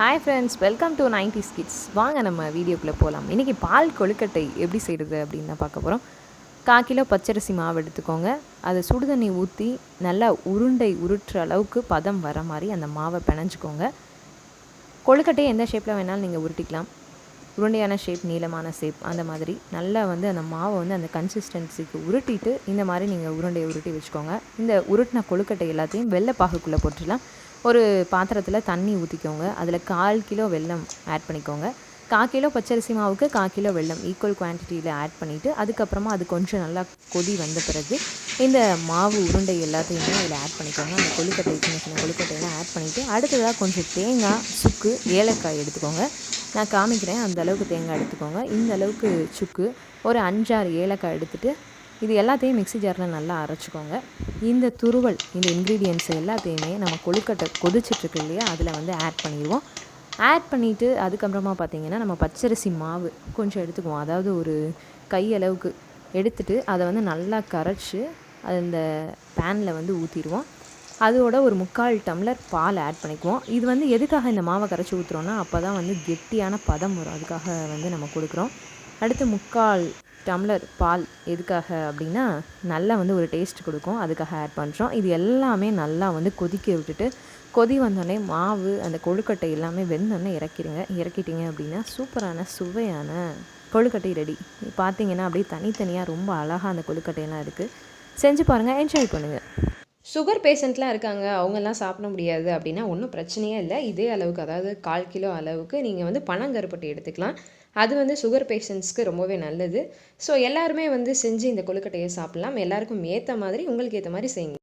Hi friends welcome to ninety skits வாங்க நம்ம வீடியோக்குள்ளே போகலாம் இன்றைக்கி பால் கொழுக்கட்டை எப்படி செய்கிறது அப்படின்னு தான் பார்க்க போகிறோம் கால் கிலோ பச்சரிசி மாவு எடுத்துக்கோங்க. அதை சுடுதண்ணி ஊற்றி நல்லா உருண்டை உருட்டுற அளவுக்கு பதம் வர மாதிரி அந்த மாவை பிணைஞ்சிக்கோங்க. கொழுக்கட்டையை எந்த ஷேப்பில் வேணாலும் நீங்கள் உருட்டிக்கலாம். உருண்டையான ஷேப் நீளமான ஷேப் அந்த மாதிரி நல்லா வந்து அந்த மாவை வந்து அந்த கன்சிஸ்டன்சிக்கு உருட்டிட்டு இந்த மாதிரி நீங்கள் உருண்டையை உருட்டி வச்சுக்கோங்க. இந்த உருட்டின கொழுக்கட்டை எல்லாத்தையும் வெள்ளை பாகுக்குள்ளே போட்டுடலாம். ஒரு பாத்திரத்தில் தண்ணி ஊற்றிக்கோங்க அதில் கால் கிலோ வெல்லம் ஆட் பண்ணிக்கோங்க. கால் கிலோ பச்சரிசி மாவுக்கு கால் கிலோ வெல்லம் ஈக்குவல் குவான்டிட்டியில் ஆட் பண்ணிவிட்டு அதுக்கப்புறமா அது கொஞ்சம் நல்லா கொதி வந்த பிறகு இந்த மாவு உருண்டை எல்லாத்தையுமே அதில் ஆட் பண்ணிக்கோங்க. அந்த கொழுக்கட்டை சின்ன சின்ன கொழுக்கட்டையெல்லாம் ஆட் பண்ணிவிட்டு அடுத்ததாக கொஞ்சம் தேங்காய் சுக்கு ஏலக்காய் எடுத்துக்கோங்க. நான் காமிக்கிறேன் அந்த அளவுக்கு தேங்காய் எடுத்துக்கோங்க. இந்த அளவுக்கு சுக்கு. ஒரு அஞ்சாறு ஏலக்காய் எடுத்துகிட்டு இது எல்லாத்தையும் மிக்ஸி ஜாரில் நல்லா அரைச்சிக்கோங்க. இந்த துருவல் இந்த இன்க்ரீடியன்ஸ் எல்லாத்தையுமே நம்ம கொழுக்கட்டை கொதிச்சிட்ருக்கு இல்லையா அதில் வந்து ஆட் பண்ணிடுவோம். ஆட் பண்ணிவிட்டு அதுக்கப்புறமா பார்த்தீங்கன்னா நம்ம பச்சரிசி மாவு கொஞ்சம் எடுத்துக்குவோம். அதாவது ஒரு கையளவுக்கு எடுத்துட்டு அதை வந்து நல்லா கரைச்சி அந்த பேனில் வந்து ஊற்றிடுவோம் அதோட ஒரு முக்கால் டம்ளர் பால் ஆட் பண்ணிக்குவோம். இது வந்து எதுக்காக இந்த மாவை கரைச்சி ஊற்றுறோன்னா அப்போ தான் வந்து கெட்டியான பதம் வரும். அதுக்காக வந்து நம்ம கொடுக்குறோம். அடுத்து முக்கால் டம்ளர் பால் எதுக்காக அப்படின்னா நல்லா வந்து ஒரு டேஸ்ட் கொடுக்கும். அதுக்காக ஆட் பண்ணுறோம் இது எல்லாமே நல்லா வந்து கொதிக்க விட்டுட்டு கொதி வந்தோடனே மாவு அந்த கொழுக்கட்டை எல்லாமே வெந்தோடனே இறக்கிடுங்க. இறக்கிட்டீங்க அப்படின்னா சூப்பரான சுவையான கொழுக்கட்டை ரெடி பார்த்தீங்கன்னா அப்படியே தனித்தனியாக ரொம்ப அழகாக அந்த கொழுக்கட்டையெல்லாம் இருக்குது செஞ்சு பாருங்கள் என்ஜாய் பண்ணுங்கள் சுகர் பேஷண்ட்லாம் இருக்காங்க. அவங்கெல்லாம் சாப்பிட முடியாது அப்படின்னா ஒன்றும் பிரச்சனையே இல்லை. இதே அளவுக்கு அதாவது கால் கிலோ அளவுக்கு நீங்கள் வந்து பனங்கருப்பட்டி எடுத்துக்கலாம். அது வந்து சுகர் பேஷண்ட்ஸ்க்கு ரொம்பவே நல்லது. ஸோ எல்லாருமே வந்து செஞ்சு இந்த கொழுக்கட்டையை சாப்பிட்லாம். எல்லாருக்கும் ஏற்ற மாதிரி உங்களுக்கு ஏற்ற மாதிரி செய்யுங்க.